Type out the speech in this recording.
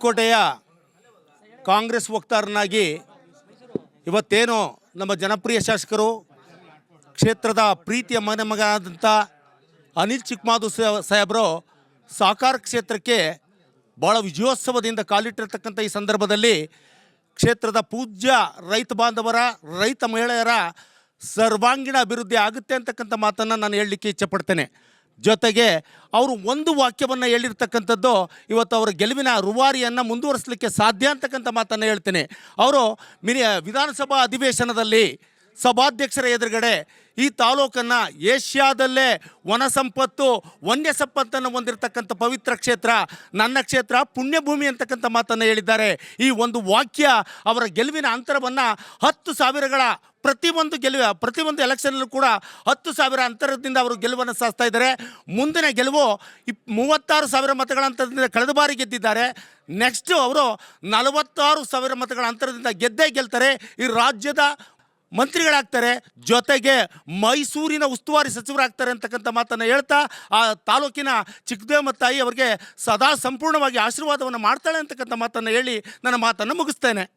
ಕೋಟೆಯ ಕಾಂಗ್ರೆಸ್ ವಕ್ತಾರನಾಗಿ ಇವತ್ತೇನು ನಮ್ಮ ಜನಪ್ರಿಯ ಶಾಸಕರು, ಕ್ಷೇತ್ರದ ಪ್ರೀತಿಯ ಮನೆ ಮಗನಾದಂಥ ಅನಿಲ್ ಚಿಕ್ಕಮಾದು ಸಾಹೇಬರು ಸಾಕಾರ ಕ್ಷೇತ್ರಕ್ಕೆ ಭಾಳ ವಿಜಯೋತ್ಸವದಿಂದ ಕಾಲಿಟ್ಟಿರ್ತಕ್ಕಂಥ ಈ ಸಂದರ್ಭದಲ್ಲಿ ಕ್ಷೇತ್ರದ ಪೂಜ್ಯ ರೈತ ಬಾಂಧವರ, ರೈತ ಮಹಿಳೆಯರ ಸರ್ವಾಂಗೀಣ ಅಭಿವೃದ್ಧಿ ಆಗುತ್ತೆ ಅಂತಕ್ಕಂಥ ಮಾತನ್ನು ನಾನು ಹೇಳಲಿಕ್ಕೆ ಇಚ್ಛೆಪಡ್ತೇನೆ ಜೊತೆಗೆ ಅವರು ಒಂದು ವಾಕ್ಯವನ್ನು ಹೇಳಿರ್ತಕ್ಕಂಥದ್ದು, ಇವತ್ತು ಅವರ ಗೆಲುವಿನ ರುವಾರಿಯನ್ನು ಮುಂದುವರಿಸಲಿಕ್ಕೆ ಸಾಧ್ಯ ಅಂತಕ್ಕಂಥ ಮಾತನ್ನು ಹೇಳ್ತೇನೆ. ಅವರು ಮಿನಿ ವಿಧಾನಸಭಾ ಅಧಿವೇಶನದಲ್ಲಿ ಸಭಾಧ್ಯಕ್ಷರ ಎದುರುಗಡೆ ಈ ತಾಲೂಕನ್ನು ಏಷ್ಯಾದಲ್ಲೇ ವನ ಸಂಪತ್ತು, ವನ್ಯ ಸಂಪತ್ತನ್ನು ಹೊಂದಿರತಕ್ಕಂಥ ಪವಿತ್ರ ಕ್ಷೇತ್ರ, ನನ್ನ ಕ್ಷೇತ್ರ, ಪುಣ್ಯಭೂಮಿ ಅಂತಕ್ಕಂಥ ಮಾತನ್ನು ಹೇಳಿದ್ದಾರೆ. ಈ ಒಂದು ವಾಕ್ಯ ಅವರ ಗೆಲುವಿನ ಅಂತರವನ್ನು ಹತ್ತು ಸಾವಿರಗಳ ಪ್ರತಿಯೊಂದು ಗೆಲುವು ಪ್ರತಿಯೊಂದು ಎಲೆಕ್ಷನಲ್ಲೂ ಕೂಡ ಹತ್ತು ಸಾವಿರ ಅಂತರದಿಂದ ಅವರು ಗೆಲುವನ್ನು ಸಾಧಿಸ್ತಾ ಇದ್ದಾರೆ. ಮುಂದಿನ ಗೆಲುವು ಇಪ್, ಮೂವತ್ತಾರು ಸಾವಿರ ಮತಗಳ ಅಂತರದಿಂದ ಕಳೆದ ಬಾರಿ ಗೆದ್ದಿದ್ದಾರೆ. ನೆಕ್ಸ್ಟು ಅವರು ನಲವತ್ತಾರು ಸಾವಿರ ಮತಗಳ ಅಂತರದಿಂದ ಗೆದ್ದೇ ಗೆಲ್ತಾರೆ. ಈ ರಾಜ್ಯದ ಮಂತ್ರಿಗಳಾಗ್ತಾರೆ, ಜೊತೆಗೆ ಮೈಸೂರಿನ ಉಸ್ತುವಾರಿ ಸಚಿವರಾಗ್ತಾರೆ ಅಂತಕ್ಕಂಥ ಮಾತನ್ನು ಹೇಳ್ತಾ, ಆ ತಾಲೂಕಿನ ಚಿಕ್ಕದೇವ ತಾಯಿ ಅವರಿಗೆ ಸದಾ ಸಂಪೂರ್ಣವಾಗಿ ಆಶೀರ್ವಾದವನ್ನು ಮಾಡ್ತಾಳೆ ಅಂತಕ್ಕಂಥ ಮಾತನ್ನು ಹೇಳಿ ನನ್ನ ಮಾತನ್ನು ಮುಗಿಸ್ತೇನೆ.